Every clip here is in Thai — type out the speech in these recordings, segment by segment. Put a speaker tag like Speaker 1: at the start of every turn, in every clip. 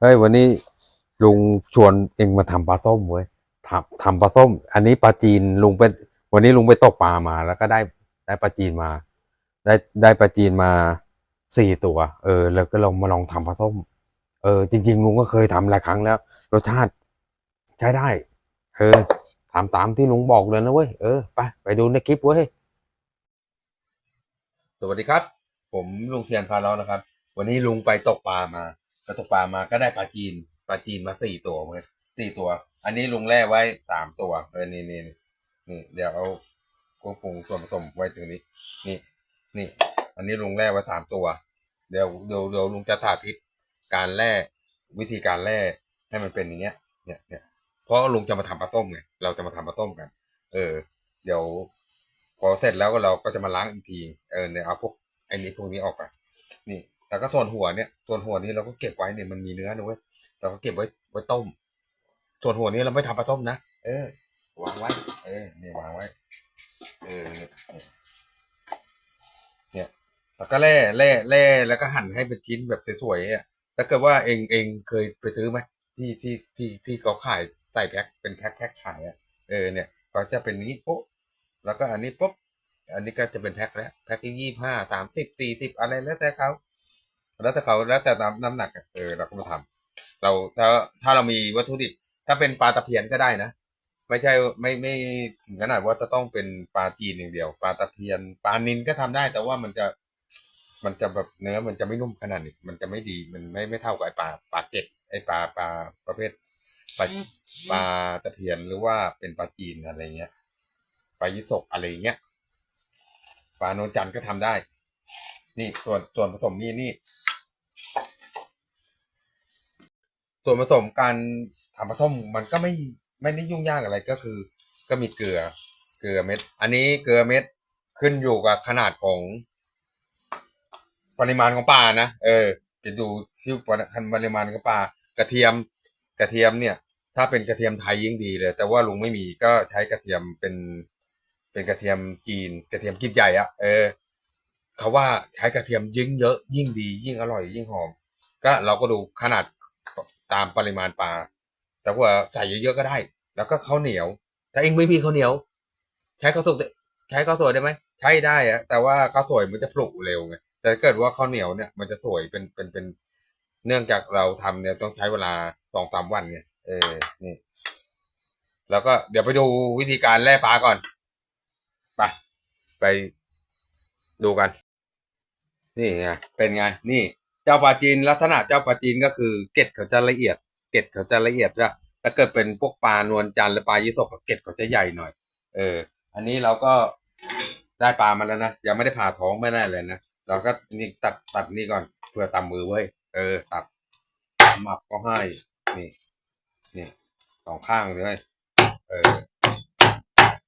Speaker 1: เฮ้ยวันนี้ลุงชวนเองมาทำปลาส้มเว้ยทำทำปลาส้ม อันนี้ปลาจีนลุงไปวันนี้ลุงไปตกปลามา แล้วก็ได้ได้ปลาจีนมา ได้ได้ปลาจีนมาสี่ตัว เออ แล้วก็ลองมาลองทำปลาส้ม เออ จริง ๆ ลุงก็เคยทำหลายครั้งแล้ว รสชาติใช้ได้ เออทำตามที่ลุงบอกเลยนะเว้ย เออ ไป ไปดูในคลิปเว้ย สวัสดีครับ ผมลุงเทียนพาเรานะครับ วันนี้ลุงไปตกปลามา ก็ตกปลามาก็ได้ปลาจีนปลาจีนมาสี่ตัวเหมือนกันสี่ตัว อันนี้ลุงแล่ไว้สามตัวเออนี่นี่นี่นี่เดี๋ยวเอาเครื่องปรุงส่วนผสมไว้ตรงนี้ นี่ นี่ อันนี้ลุงแล่ไว้สามตัว เดี๋ยวเดี๋ยวเดี๋ยวลุงจะสาธิตการแล่วิธีการแล่ให้มันเป็นอย่างเงี้ย เนี่ยเนี่ยเพราะลุงจะมาทำปลาส้มไงเราจะมาทำปลาส้มกัน เออ เดี๋ยว พอเสร็จแล้วก็เราก็จะมาล้างอีกที เออเนี่ยเอาพวกไอ้นี้พวกนี้ออกไปนี่ แล้วก็ส่วนหัวเนี่ย ส่วนหัวนี้เราก็เก็บไว้เนี่ยมันมีเนื้อนะเว้ย เราก็เก็บไว้ไว้ต้ม ส่วนหัวนี้เราไม่ทำปลาต้มนะ เออ วางไว้ เออ เนี่ยวางไว้ เออเนี่ยเนี่ย แล้วก็แล่แล่แล่แล้วก็หั่นให้เป็นชิ้นแบบสวยๆอะถ้าเกิดว่าเองเองเคยไปซื้อไหมที่ที่ที่ที่เขาขายใส่แพ็คเป็นแพ็คแพ็คขายอะ เออ เนี่ยก็จะเป็นนี้ปุ๊บแล้วก็อันนี้ปุ๊บอันนี้ก็จะเป็นแพ็คแล้วแพ็คที่ยี่ห้าสามสิบสี่สิบอะไรแล้วแต่เขา แล้วแต่เขาแล้วแต่น้ำน้ำหนักอะเออเราก็มาทำเราถ้าถ้าเรามีวัตถุดิบ ถ้าเป็นปลาตะเพียนก็ได้นะ ไม่ใช่ไม่ไม่ถึงขนาดว่าจะต้องเป็นปลาจีนอย่างเดียว ปลาตะเพียนปลานินก็ทำได้ แต่ว่ามันจะ มันจะแบบเนื้อมันจะไม่นุ่มขนาดนี้มันจะไม่ดีมันไม่ไม่เท่ากับไอปลาปลาเก็ดไอปลาปลาประเภทปลาปลาตะเพียนหรือว่าเป็นปลาจีนอะไรเงี้ยปลายิสกอะไรเงี้ยปลาโนจันก็ทำได้ นี่ส่วนส่วนผสมนี่นี่ ส่วนผสมการทำปลาส้มมันก็ไม่ไม่ได้ยุ่งยากอะไรก็คือ ก็มีเกลือ เกลือเม็ด อันนี้เกลือเม็ดขึ้นอยู่กับขนาดของปริมาณของปลานะเออ จะดูที่ปริมาณของปลากระเทียมกระเทียมเนี่ย ถ้าเป็นกระเทียมไทยยิ่งดีเลย แต่ว่าลุงไม่มีก็ใช้กระเทียมเป็น เป็นกระเทียมจีน กระเทียมกิบใหญ่อะเออเขาว่าใช้กระเทียมยิ่งเยอะ ยิ่งดี ยิ่งอร่อยยิ่งหอม ก็เราก็ดูขนาด ตามปริมาณปลา แต่ว่าใส่เยอะๆก็ได้ แล้วก็ข้าวเหนียว ถ้าเองไม่มีข้าวเหนียว ใช้ข้าวสุกใช้ข้าวสวยได้ไหมใช้ได้อะแต่ว่าข้าวสวยมันจะปลุกเร็วไงแต่เกิดว่าข้าวเหนียวเนี่ยมันจะสวยเป็นเป็นเป็นเนื่องจากเราทำเนี่ยต้องใช้เวลาสองสามวันไงเออนี่แล้วก็เดี๋ยวไปดูวิธีการแล่ปลาก่อนไปไปดูกัน นี่ไงเป็นไง นี่ จ้าปลาจีนลักษณะเจ้าปลาจีนก็คือเกล็ดเขาจะละเอียด เกล็ดเขาจะละเอียดจ้ะถ้าเกิดเป็นพวกปลานวลจันทร์หรือปลายี่สกเกล็ดเขาจะใหญ่หน่อย เออ อันนี้เราก็ได้ปลามาแล้วนะยังไม่ได้ผ่าท้องไม่ได้เลยนะเราก็นี่ตัดตัดนี่ก่อนเพื่อตำมือไว้ยเออ ตัดหมักก็ให้นี่นี่สองข้างเลยเออ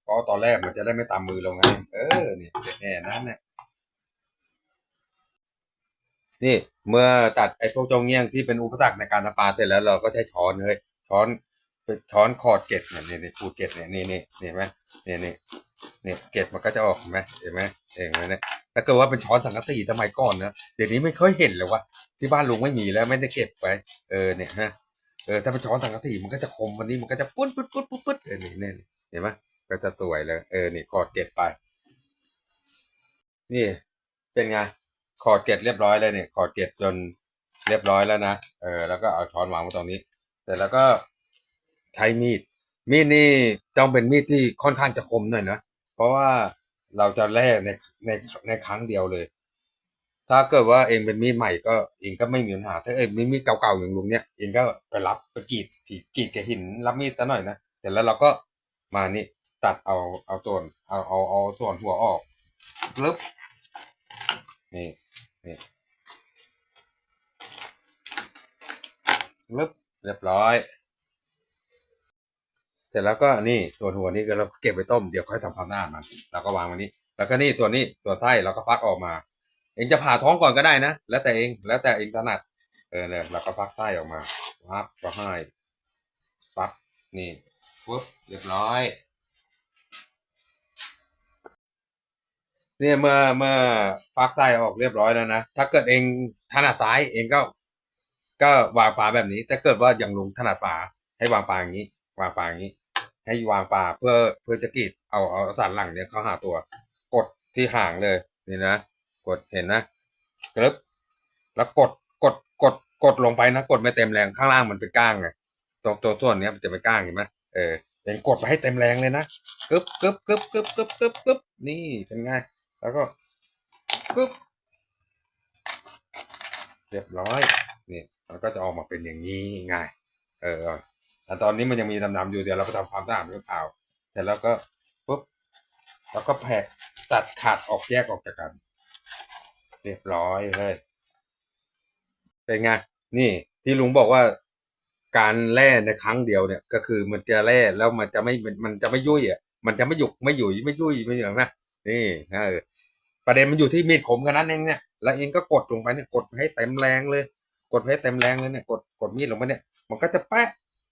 Speaker 1: ก็ตอนแรกมันจะได้ไม่ตามมือเราไงเออนี่แน่นั้นเนี่ย นี่เมื่อตัดไอ้พวกจงเงี้ยงที่เป็นอุปสรรคในการทำปลาเสร็จแล้วเราก็ใช้ช้อนเลยช้อนช้อนขอดเกล็ดเนี่ยนี่นี่ขูดเกล็ดเนี่ยนี่นี่นี่เห็นไหมนี่นี่นี่เกล็ดมันก็จะออกไหมเห็นไหมเห็นไหมเนี่ยถ้าเกิดว่าเป็นช้อนสังกะสีสมัยก่อนนะเดี๋ยวนี้ไม่ค่อยเห็นเลยว่าที่บ้านลุงไม่มีแล้วไม่ได้เก็บไว้เออเนี่ยฮะเออถ้าเป็นช้อนสังกะสีมันก็จะคมวันนี้มันก็จะปุ๊ดปุ๊ดปุ๊ดปุ๊ดปุ๊ดเออนี่นี่เห็นไหมก็จะสวยเลยเออนี่ขอดเกล็ดไป นี่เป็นไง ขอดเกล็ดเรียบร้อยเลยเนี่ยขอดเกล็ดจนเรียบร้อยแล้วนะเออแล้วก็เอาช้อนวางไว้ตรงนี้ เสร็จแล้วก็ใช้มีด มีดนี่ต้องเป็นมีดที่ค่อนข้างจะคมหน่อยนะเพราะว่าเราจะแล่ในในในครั้งเดียวเลย ถ้าเกิดว่าเองเป็นมีดใหม่ก็เองก็ไม่มีปัญหา ถ้าเองมีมีดเก่าๆอย่างลุงเนี่ยเองก็ไปรับไปกรีดกรีดกับหินรับมีดซะหน่อยนะเสร็จแล้วเราก็มานี่ตัดเอาเอาส่วนเอาเอาเอาส่วนหัวออกปึ๊บนี่ นี่ปึ๊บเรียบร้อย เสร็จแล้วก็นี่ส่วนหัวนี่ก็เราเก็บไว้ต้มเดี๋ยวค่อยทำความสะอาดมันเราก็วางไว้นี้ แล้วก็นี่ส่วนนี้ส่วนไส้เราก็ฟักออกมา เองจะผ่าท้องก่อนก็ได้นะ แล้วแต่เองแล้วแต่เองถนัดเออเนี่ยเราก็ฟักไส้ออกมาพับก็ให้ฟักนี่ปุ๊บเรียบร้อย เนี่ยเมื่อเมื่อฟักไส้ออกเรียบร้อยแล้วนะถ้าเกิดเองถนัดซ้ายเองก็ ก็วางปลาแบบนี้ ถ้าเกิดว่าอย่างลุงถนัดฝาให้วางปลาอย่างนี้ วางปลาอย่างนี้ ให้วางปลาเพื่อเพื่อจะกรีดเอาเอาสันหลังเนี่ยเข้าหาตัว กดที่ห่างเลยนี่นะกดเห็นนะกรึบแล้วกดกดกดกดลงไปนะกดไม่เต็มแรงข้างล่างมันเป็นก้างไงตรงตัวส่วนเนี้ยมันจะเป็นก้างเห็นไหมเออยังกดไปให้เต็มแรงเลยนะกึบกึบกึบกึบกึบกึบกึบนี่เป็นไง แล้วก็กึบเรียบร้อยนี่มันก็จะออกมาเป็นอย่างนี้ไงเออแต่ตอนนี้มันยังมีดำๆอยู่เดี๋ยวเราไปทำความสะอาดหรือเปล่าเสร็จแล้วก็ปุ๊บแล้วก็แผะตัดขาดออกแยกออกจากกัน เรียบร้อยเลยเป็นไงนี่ที่ลุงบอกว่าการแล่ในครั้งเดียวเนี่ย ก็คือมันจะแล่แล้วมันจะไม่มันจะไม่ยุ่ยอะมันจะไม่หยุกไม่หยุยไม่ยุ่ยไม่อย่าง นะนี่เออประเด็นมันอยู่ที่มีดคมกันนั้นเองเนี่ยแล้วเองก็กดลงไปเนี่ยกดให้เต็มแรงเลย กดให้เต็มแรงเลยเนี่ยกดกดมีดลงไปเนี่ย มันก็จะแปะ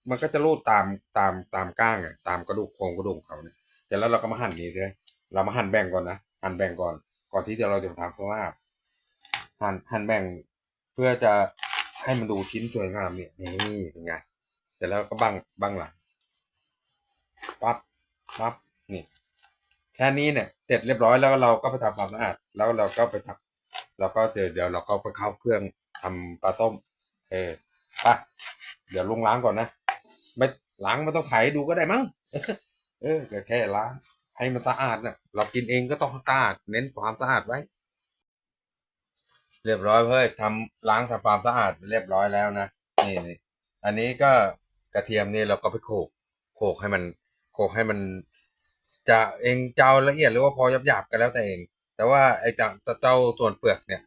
Speaker 1: มันก็จะรูดตามตามตามก้างอะตามกระดูกโครงกระดูกเขาเนี่ยแต่แล้วเราก็มาหั่นนี่เลยเรามาหั่นแบ่งก่อนนะหั่นแบ่งก่อน ก่อนที่จะเราจะทำสภาพหั่นหั่นแบ่งเพื่อจะให้มันดูชิ้นสวยงามเนี่ยนี่เป็นไงเสร็จแล้วก็บังบังหลังปั๊บปั๊บ ค่นี้เนี่ยเสร็จเรียบร้อยแล้วเราก็ไปทำความสะอาดแล้วเราก็ไปทำเราก็เดี๋ยวเดี๋ยวเราก็ไปเข้าเครื่องทำปลาส้ม เออไปเดี๋ยวลงล้างก่อนนะไม่ล้างไม่ต้องไถดูก็ได้มั้งเออแค่ล้างให้มันสะอาดนะเรากินเองก็ต้องสะอาดเน้นความสะอาดไว้ เรียบร้อยเพื่อทำล้างทำความสะอาดเรียบร้อยแล้วนะนี่นี่อันนี้ก็กระเทียมนี่เราก็ไปโขกโขกให้มันโขกให้มัน จะเองเจ้าละเอียดหรือว่าพอหยาบๆก็แล้วแต่เอง แต่ว่าไอ้เจ้าเจ้าส่วนเปลือกเนี่ย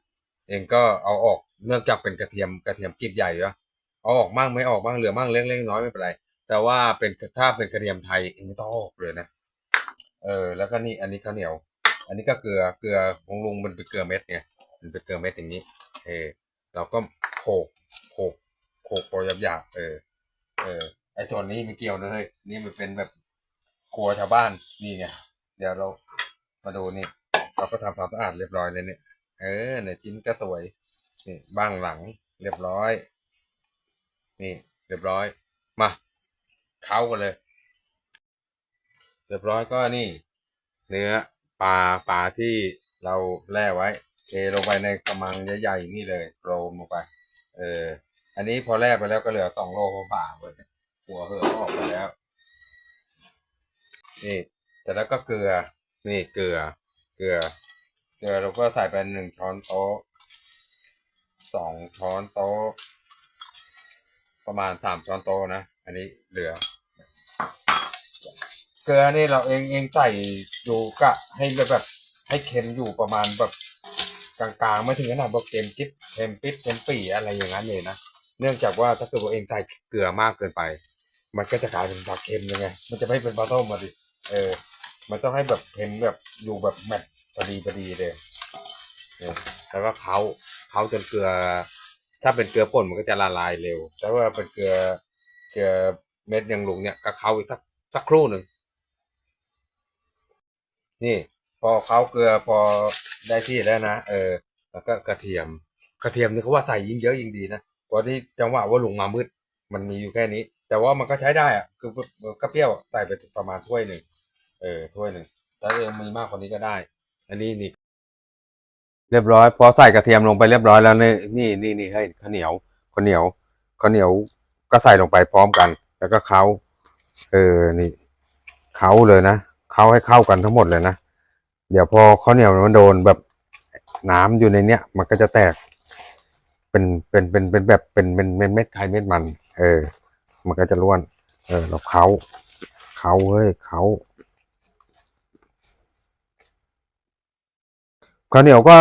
Speaker 1: เองก็เอาออกเนื่องจากเป็นกระเทียมกระเทียมกลีบใหญ่เนาะเอาออกมั่งไม่ออกมั่งเหลือมั่งเล็กๆน้อยไม่เป็นไร แต่ว่าเป็นถ้าเป็นกระเทียมไทยเองไม่ต้องเอออกเลยนะเออแล้วก็นี่อันนี้ข้าวเหนียว อันนี้ก็เกลือเกลือของลุงมันเป็นเกลือเม็ดไงมันเป็นเกลือเม็ดอย่างนี้ เออเราก็โขกโขกโขกพอหยาบๆเออเออไอ้ส่วนนี้ไม่เกี่ยวนะเฮ้ยนี่มันเป็นแบบ ครัวชาวบ้านนี่ไงเดี๋ยวเรามาดูนี่ เราก็ทำความสะอาดเรียบร้อยเลยเนี่ย เออเนี่ยชิ้นก็สวยนี่บ้างหลังเรียบร้อย นี่ เรียบร้อย มาเข้ากันเลย เรียบร้อยก็นี่ เนื้อปลาปลาที่เราแล่ไว้เทลงไปในกระมังใหญ่ๆนี่เลยโรมลงไป เออ อันนี้พอแล่ไปแล้วก็เหลือสองโลกว่าๆเลยหัวเหอะก็ออกไปแล้ว นี่แต่แล้วก็เกลือ นี่เกลือ เกลือ เกลือเราก็ใส่ไปหนึ่งช้อนโต๊ะสองช้อนโต๊ะ ประมาณสามช้อนโต๊ะนะ อันนี้เหลือ เกลือนี่เราเองเองใส่ดูกะให้แบบ ให้เค็มอยู่ประมาณแบบกลางๆไม่ถึงขนาดแบอกเค็มกิ๊บเค็มปิดเค็มปี่อะไรอย่างนั้นเลยนะ เนื่องจากว่าถ้าเกิดว่าเองใส่เกลือมากเกินไป มันก็จะกลายเป็นปลาเค็มยังไง มันจะไม่เป็นปลาต้มมาดิ เออ มันต้องให้แบบเค็มแบบอยู่แบบแมทพอดีพอดีเลยแล้วก็เขาเขาจนเกลือ ถ้าเป็นเกลือป่นมันก็จะละลายเร็ว แต่ว่าเป็นเกลือเกลือเม็ดยังหลงเนี่ยก็เขาอีกสักสักครู่หนึ่งนี่ พอเขาเกลือพอได้ที่แล้วนะเออ แล้วก็กระเทียม กระเทียมนี่เขาว่าใส่ยิ่งเยอะยิ่งดีนะเพราะที่จังหวะว่าลุงมามืด มันมีอยู่แค่นี้ แต่ว่ามันก็ใช้ได้อะคือก็เปรี้ยวใส่ไปประมาณถ้วยหนึ่งเออถ้วยหนึ่งแต่เองมีมากกว่านี้ก็ได้ อันนี้นี่ เรียบร้อยพอใส่กระเทียมลงไปเรียบร้อยแล้วนี่นี่นี่นี่ให้ข้าวเหนียวข้าวเหนียวข้าวเหนียวก็ใส่ลงไปพร้อมกัน แล้วก็เคล้าเออนี่เคล้าเลยนะเคล้าให้เข้ากันทั้งหมดเลยนะเดี๋ยวพอข้าวเหนียวมันโดนแบบน้ำอยู่ในเนี้ย มันก็จะแตก เป็นเป็นเป็นเป็นแบบเป็นเป็นเป็นเม็ดไข่เม็ดมัน เออ มันก็จะร่วน เออ เราเคล้าเคล้าเฮ้ยเคล้าข้าวเหนียวก็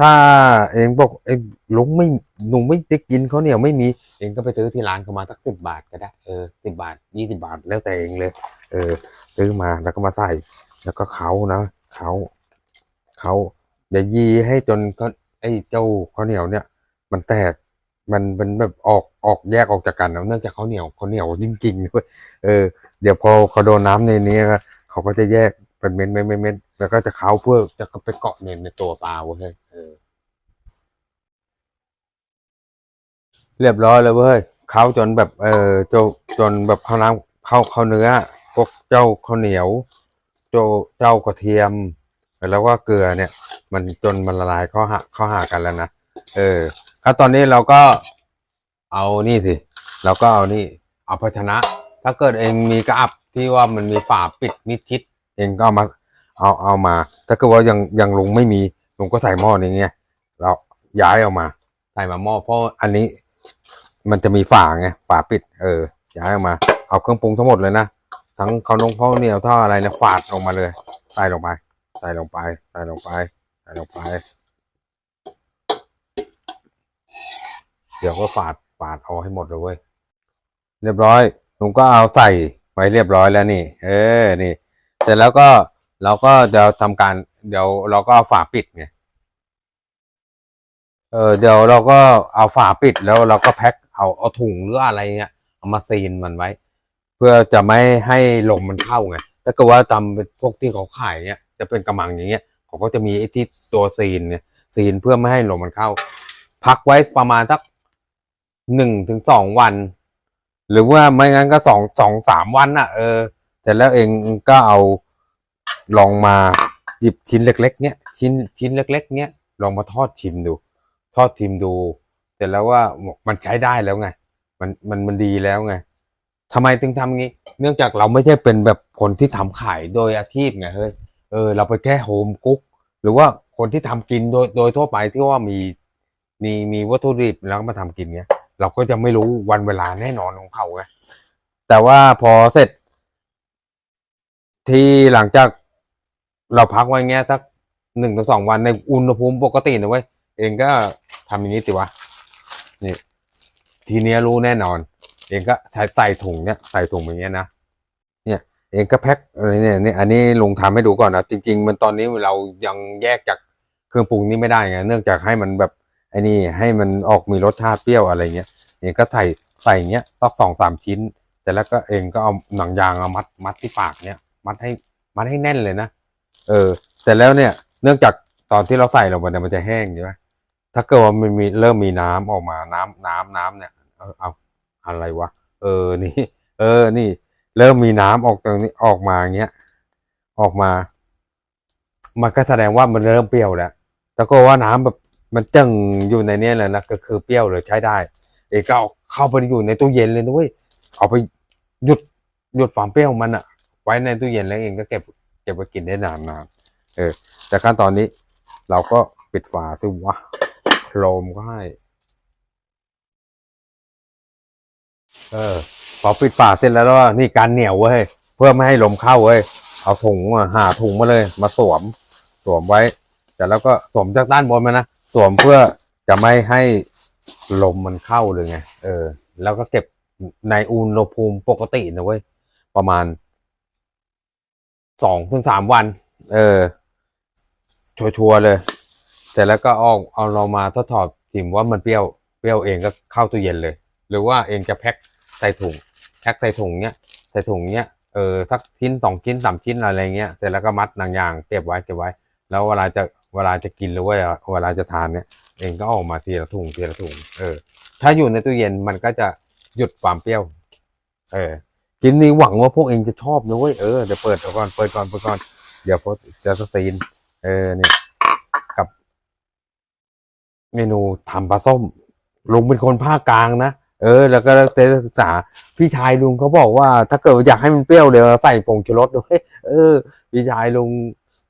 Speaker 1: ถ้าเองบอกเองลุงไม่ลุงไม่ได้กินข้าวเหนียวไม่มี เองก็ไปซื้อที่ร้านเขามาสักสิบบาทก็ได้เออสิบบาทยี่สิบาทแล้วแต่เองเลย เออ ซื้อมาแล้วก็มาใส่ แล้วก็เขานะเขาเขาอย่ายีให้จนก็ไอ้เจ้าข้าวเหนียวเนี่ย มันแตก มันเป็นแบบออกออกแยกออกจากกันเนื่องจากเขาเหนียวเขาเหนียวจริงๆด้วยเออ เดี๋ยวพอเขาโดนน้ำในนี้ก็เขาก็จะแยกเป็นเม็ดเม็ดเม็ดแล้วก็จะเขาเพื่อจะไปเกาะเนนในตัวปลาเว้ยเออ เรียบร้อยเลยเว้ยเขาจนแบบเออจนจนแบบข้าวน้ำข้าวข้าวเนื้อพวกเจ้าข้าวเหนียวเจ้าเจ้ากระเทียม แล้วก็เกลือเนี่ย มันจนมันละลายเข้าหาเข้าหากันแล้วนะเออ แล้วตอนนี้เราก็เอานี่สิเราก็เอานี่เอาภาชนะ ถ้าเกิดเองมีกระอับที่ว่ามันมีฝาปิดมิดชิด เองก็เอามาเอาเอามา ถ้าเกิดว่ายังยังลุงไม่มีลุงก็ใส่หม้อนี้ไงเราย้ายออกมา ใส่มาหม้อเพราะอันนี้ มันจะมีฝาไงฝาปิด เออ ย้ายออกมา เอาเครื่องปรุงทั้งหมดเลยนะทั้งข้าวนงข้าวเหนียวท่ออะไรเนี่ยฝาดลงมาเลย ใส่ลงไป ใส่ลงไป ใส่ลงไป ใส่ลงไป ดี๋ยวก็ฝาดฝาดเอาให้หมดเลยเว้ยเรียบร้อยลุงก็เอาใส่ไว้เรียบร้อยแล้วนี่ เออนี่เสร็จแล้วก็เราก็จะทำการ เดี๋ยวเราก็เอาฝาปิดไงเออเดี๋ยวเราก็เอาฝาปิดแล้วเราก็แพ็คเอาเอาถุงหรืออะไรเงี้ยเอามาซีนมันไว้ เพื่อจะไม่ให้ลมมันเข้าไงถ้าเกิดว่าจำเป็นพวกที่เขาขายเนี่ยจะเป็นกระมังอย่างเงี้ยเขาก็จะมีไอ้ที่ตัวซีนเนี่ยซีนเพื่อไม่ให้ลมมันเข้า พักไว้ประมาณสัก หนึ่งถึงสองวัน หรือว่าไม่งั้นก็สองสองสามวันน่ะ เออ แต่แล้วเองก็เอาลองมาหยิบชิ้นเล็ก ๆ เนี้ยชิ้นชิ้นเล็ก ๆ เนี้ยลองมาทอดชิมดู ทอดชิมดูเสร็จแล้วว่ามันใช้ได้แล้วไง มันมันมันดีแล้วไงทำไมถึงทำงี้ เนื่องจากเราไม่ใช่เป็นแบบคนที่ทำขายโดยอาชีพไงเฮ้ยเออ เราไปนแค่โฮมกุ๊กหรือว่าคนที่ทำกินโดยโดยทั่วไปที่ว่ามีมีมีวัตถุดิบแล้วก็มาทำกินเนี้ย เราก็จะไม่รู้วันเวลาแน่นอนของเขาไงแต่ว่าพอเสร็จ ที่หลังจากเราพักไว้เงี้ยสักหนึ่งถึงสองวันในอุณหภูมิปกตินะเว้ยเองก็ทำอย่างนี้สิวะนี่ทีเนี้ยรู้แน่นอน เองก็ใช้ใส่ถุงเนี้ยใส่ถุงอย่างเงี้ยนะเนี่ย เองก็แพ็คอะไรเนี่ยนี่อันนี้ลุงทำให้ดูก่อนนะจริง ๆ มันตอนนี้เรายังแยกจากเครื่องปรุงนี้ไม่ได้ไงเนื่องจากให้มันแบบ ไอ้นี่ให้มันออกมีรสชาติเปรี้ยวอะไรเงี้ยเองก็ใส่ใส่เงี้ยสักสองสามชิ้น แต่แล้วก็เองก็เอาหนังยางเอามัดมัดที่ปากเนี้ยมัดให้มัดให้แน่นเลยนะเออ แต่แล้วเนี่ยเนื่องจากตอนที่เราใส่ลงไปเนี่ยมันจะแห้งใช่ไหมถ้าเกิดว่ามันมีเริ่มมีน้ำออกมาน้ำน้ำน้ำเนี่ยเอาเอาอะไรวะเออนี่ เออนี่ เริ่มมีน้ำออกตรงนี้ออกมาอย่างเงี้ยออกมา มันก็แสดงว่ามันเริ่มเปรี้ยวแล้วแต่ก็ว่าน้ำแบบ มันจึงอยู่ในเนี้ยเลยนะก็คือเปรี้ยวเลยใช้ได้เอกก็เอาเข้าไปอยู่ในตู้เย็นเลยนะเว้ยเอาไปหยุดหยุดความเปรี้ยวมันอะไว้ในตู้เย็นแล้วเองก็เก็บเก็บไว้กินได้นานนานเออ แต่ขั้นตอนนี้เราก็ปิดฝาซิวะโครมก็ให้ เออ พอปิดฝาเสร็จแล้วนี่การเหนียวเว้ยเพื่อไม่ให้ลมเข้าเว้ยเอาถุงอะหาถุงมาเลย มาสวมสวมไว้แต่แล้วก็สวมจากด้านบนมานะ สวมเพื่อจะไม่ให้ลมมันเข้าเลยไง เออ แล้วก็เก็บในอุณหภูมิปกตินะเว้ย ประมาณสองถึงสามวัน เออ ชัวร์ๆเลย เสร็จแล้วก็เอาเอาเรามาทดสอบชิมว่ามันเปรี้ยว เปรี้ยวเองก็เข้าตู้เย็นเลย หรือว่าเองจะแพ็คใส่ถุง แพ็คใส่ถุงเนี้ย ใส่ถุงเนี้ย เออ สักชิ้นสองชิ้นสามชิ้นอะไรเงี้ย เสร็จแล้วก็มัดหนังยางเก็บไว้เก็บไว้ แล้วเวลาจะ เวลาจะกินหรือว่าเวลาจะทานเนี่ยเองก็ออกมาทีละถุงทีละถุงเออ ถ้าอยู่ในตู้เย็นมันก็จะหยุดความเปรี้ยว เออกินนี้หวังว่าพวกเองจะชอบนะเว้ยเออเดี๋ยวเปิดก่อนเปิดก่อนเปิดก่อนเดี๋ยวพอจะสตรีน เออเนี่ยกับ เมนูทำปลาส้มลุงเป็นคนภาคกลางนะเออ แล้วก็เตศึกษาพี่ชายลุงเขาบอกว่า ถ้าเกิดอยากให้มันเปรี้ยวเดี๋ยวใส่ผงชูรสด้วย เออ พี่ชายลุง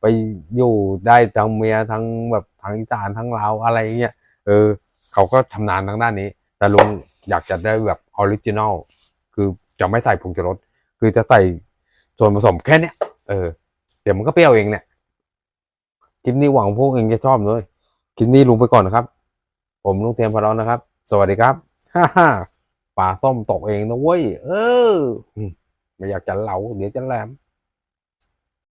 Speaker 1: ไปอยู่ได้ทั้งเมียทั้งแบบทั้งอีสานทั้งลาวอะไรเงี้ยเออเขาก็ทำนานทางด้านนี้ แต่ลุงอยากจะได้แบบออริจินอลคือจะไม่ใส่ผงชูรสคือจะใส่ส่วนผสมแค่เนี้ยเออเดี๋ยวมันก็เปรี้ยวเองเนี่ยคลิปนี้หวังพวกเองจะชอบเลยคลิปนี้ลุงไปก่อนนะครับ ผมลุงเทียมพะเลาะนะครับ สวัสดีครับฮ่าฮ่าปลาส้มตกเองนะเว้ยเออ ไม่อยากจะเหลาเดี๋ยวจะแหลม